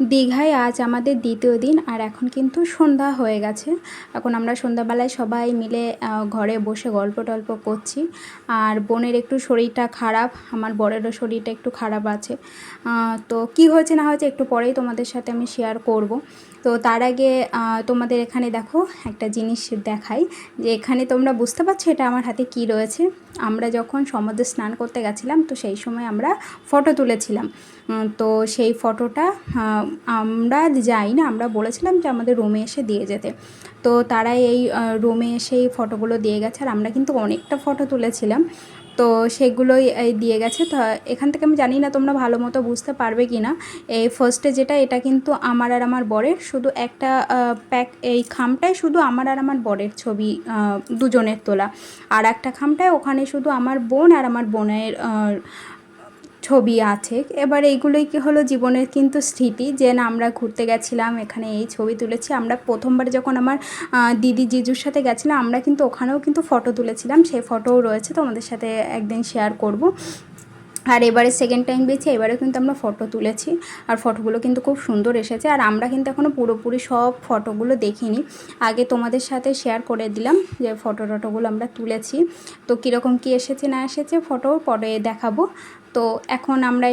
দীঘায় আজ আমাদের দ্বিতীয় দিন আর এখন কিন্তু সন্ধ্যা হয়ে গেছে। এখন আমরা সন্ধ্যাবেলায় সবাই মিলে ঘরে বসে গল্প টল্প করছি। আর বোনের একটু শরীরটা খারাপ, আমার বরেরও শরীরটা একটু খারাপ আছে। তো কি হয়েছে না হয়েছে একটু পরেই তোমাদের সাথে আমি শেয়ার করব। তো তার আগে তোমাদের এখানে দেখো, একটা জিনিস দেখাই যে এখানে তোমরা বুঝতে পারছ এটা আমার হাতে কি রয়েছে। আমরা যখন সমুদ্রে স্নান করতে গেছিলাম, তো সেই সময় আমরা ফটো তুলেছিলাম। তো সেই ফটোটা আমরা যাই না, আমরা বলেছিলাম যে আমাদের রুমে এসে দিয়ে যেতে। তো তারা এই রুমে এসে এই ফটোগুলো দিয়ে গেছে আর আমরা কিন্তু অনেকটা ফটো তুলেছিলাম। তো সেগুলোই দিয়ে গেছে। তো এখান থেকে আমি জানি না তোমরা ভালো মতো বুঝতে পারবে কি না। এই ফার্স্টে যেটা, এটা কিন্তু আমার আর আমার বরের। শুধু একটা প্যাক এই খামটায় শুধু আমার আর আমার বরের ছবি দুজনের তোলা। আর একটা খামটায় ওখানে শুধু আমার বোন আর আমার বোনের ছবি আছে। এবার এইগুলোই কি হলো জীবনের কিন্তু স্মৃতি? যে না, আমরা ঘুরতে গেছিলাম, এখানে এই ছবি তুলেছি। আমরা প্রথমবার যখন আমার দিদি জিজুর সাথে গেছিলাম, আমরা কিন্তু ওখানেও কিন্তু ফটো তুলেছিলাম। সেই ফটোও রয়েছে, তোমাদের সাথে একদিন শেয়ার করব। আর এবারে সেকেন্ড টাইম দিয়েছি এবারে কিন্তু আমরা ফটো তুলেছি। আর ফটোগুলো কিন্তু খুব সুন্দর এসেছে। আর আমরা কিন্তু এখনও পুরোপুরি সব ফটোগুলো দেখিনি। আগে তোমাদের সাথে শেয়ার করে দিলাম যে ফটো টটোগুলো আমরা তুলেছি। তো কীরকম কী এসেছে না এসেছে ফটো পরে দেখাবো। তো এখন আমরা